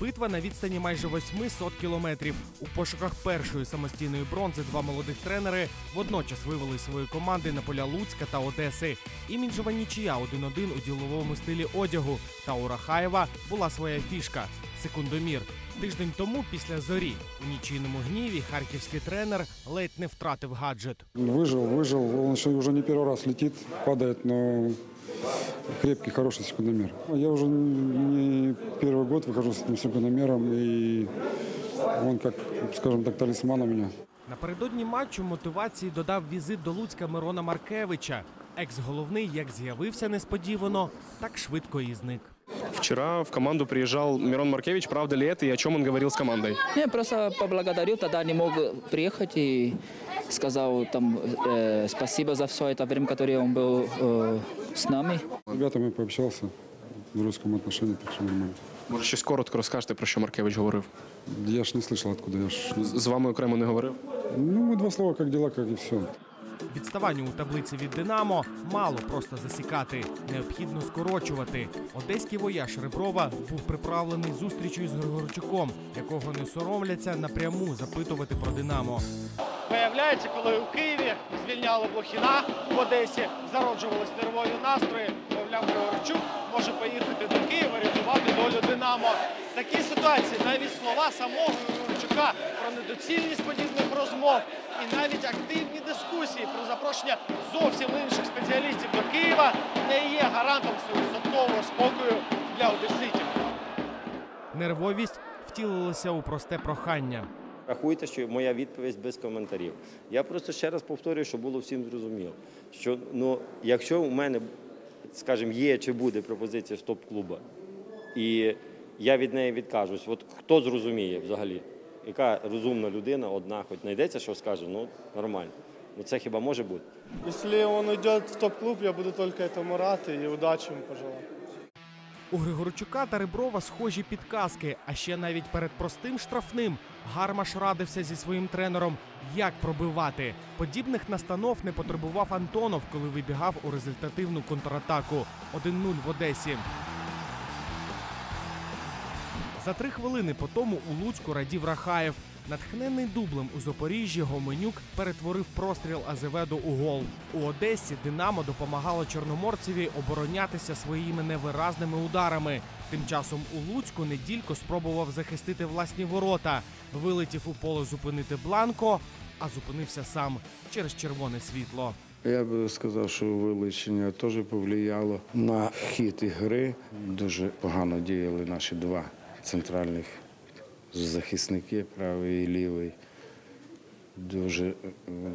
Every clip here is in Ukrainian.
Битва на відстані майже 800 кілометрів. У пошуках першої самостійної бронзи два молодих тренери водночас вивели свої команди на поля Луцька та Одеси. Іміджова нічия 1-1 у діловому стилі одягу. Та у Рахаєва була своя фішка секундомір. Тиждень тому після зорі у нічийному гніві харківський тренер ледь не втратив гаджет. Выжил, выжил. Он еще уже не первый раз летит, падает, но крепкий, хороший секундомер. Я уже не первый год выхожу с этим секундомером, и он, как, скажем так, талисман у меня. Напередодні матчу мотивації додав візит до Луцька Мирона Маркевича. Екс-головний як з'явився несподівано, так швидко і зник. Вчера в команду приезжал Мирон Маркевич. Правда ли это и о чем он говорил с командой? Я просто поблагодарил, тогда не мог приехать и сказал там э, спасибо за все это время, которое он был э, с нами. С ребятами пообщался в русском отношении, так что нормально. Може, щось коротко розкажете, про що Маркевич говорив? Я ж не слышал, откуда я ж... З з вами окремо не говорив? Ну, мы два слова, как дела, как и все. Відставанню у таблиці від Динамо мало просто засікати, необхідно скорочувати. Одеський вояж Реброва був приправлений зустрічю з Григорчуком, якого не соромляться напряму запитувати про Динамо. Виявляється, коли у Києві звільняли Блохіна в Одесі, зароджувались нервові настрої. Мовляв, Григорчук може поїхати до Києва, рятувати долю Динамо. В такій ситуації навіть слова самого Григорчука про недоцільність подібних розмов і навіть активні запрошення зовсім інших спеціалістів до Києва не є гарантом стовідсоткового спокою для одеситів. Нервовість втілилася у просте прохання. Рахуйте, що моя відповідь без коментарів. Я просто ще раз повторюю, щоб було всім зрозуміло, що ну, якщо у мене, скажімо, є чи буде пропозиція стоп-клуба, і я від неї відкажусь, от хто зрозуміє взагалі, яка розумна людина одна, хоч знайдеться, що скаже, ну нормально. Ну це хіба може бути? Если он уйдет в топ-клуб, я буду только этому рад и удачи ему пожелаю. У Григорчука та Реброва схожі підказки, а ще навіть перед простим штрафним Гармаш радився зі своїм тренером, як пробивати. Подібних настанов не потребував Антонов, коли вибігав у результативну контратаку 1-0 в Одесі. За три хвилини по тому у Луцьку радів Рахаєв. Натхнений дублем у Запоріжжі Гоменюк перетворив простріл Азеведу у гол. У Одесі Динамо допомагало Чорноморцеві оборонятися своїми невиразними ударами. Тим часом у Луцьку неділько спробував захистити власні ворота. Вилетів у поле зупинити Бланко, а зупинився сам через червоне світло. Я би сказав, що вилучення теж повлияло на хід ігри. Дуже погано діяли наші два центральних захисники, правий і лівий. Дуже е,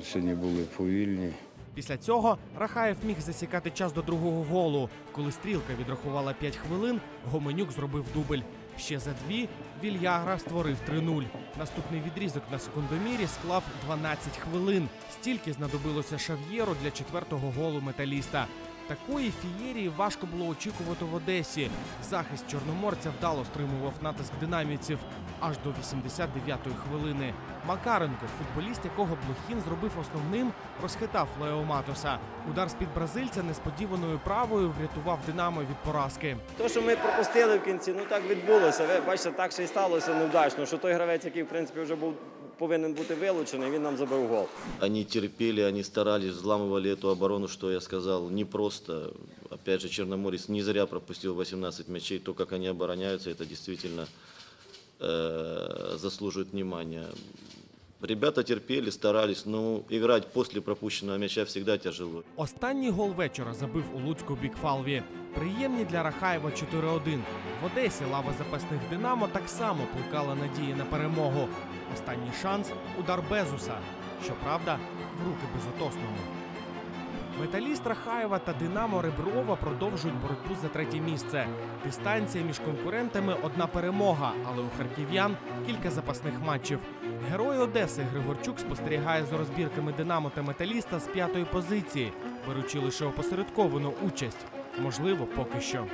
сьогодні були повільні. Після цього Рахаєв міг засікати час до другого голу. Коли стрілка відрахувала 5 хвилин, Гоменюк зробив дубль. Ще за дві Вільягра створив 3-0. Наступний відрізок на секундомірі склав 12 хвилин. Стільки знадобилося Шав'єру для четвертого голу металіста. Такої фієрії важко було очікувати в Одесі. Захист чорноморця вдало стримував натиск динамівців аж до 89-ї хвилини. Макаренко, футболіст, якого Блохін зробив основним, розхитав Лео Матоса. Удар з-під бразильця несподіваною правою врятував Динамо від поразки. То, що ми пропустили в кінці, ну так відбулося. Ви бачите, так ще й сталося невдачно, що той гравець, який в принципі вже був повинен бути вилучений, він нам забив гол. Они терпели, они старались, взламывали эту оборону, что я сказал, непросто. Опять же, Черноморец не зря пропустил 18 мячей. То, как они обороняются, это действительно э, заслуживает внимания. Ребята терпели, старались, но играть после пропущенного мяча всегда тяжело. Останній гол вечора забив у Луцьку Бікфалві. Приємні для Рахаєва 4-1. В Одесі лава запасних Динамо так само плекала надії на перемогу. Останній шанс удар Безуса. Щоправда, в руки безотосному. Металіст Рахаєва та Динамо Реброва продовжують боротьбу за третє місце. Дистанція між конкурентами одна перемога, але у харків'ян кілька запасних матчів. Герой Одеси Григорчук спостерігає за розбірками Динамо та Металіста з п'ятої позиції, беручи лише опосередковану участь. Можливо, поки що.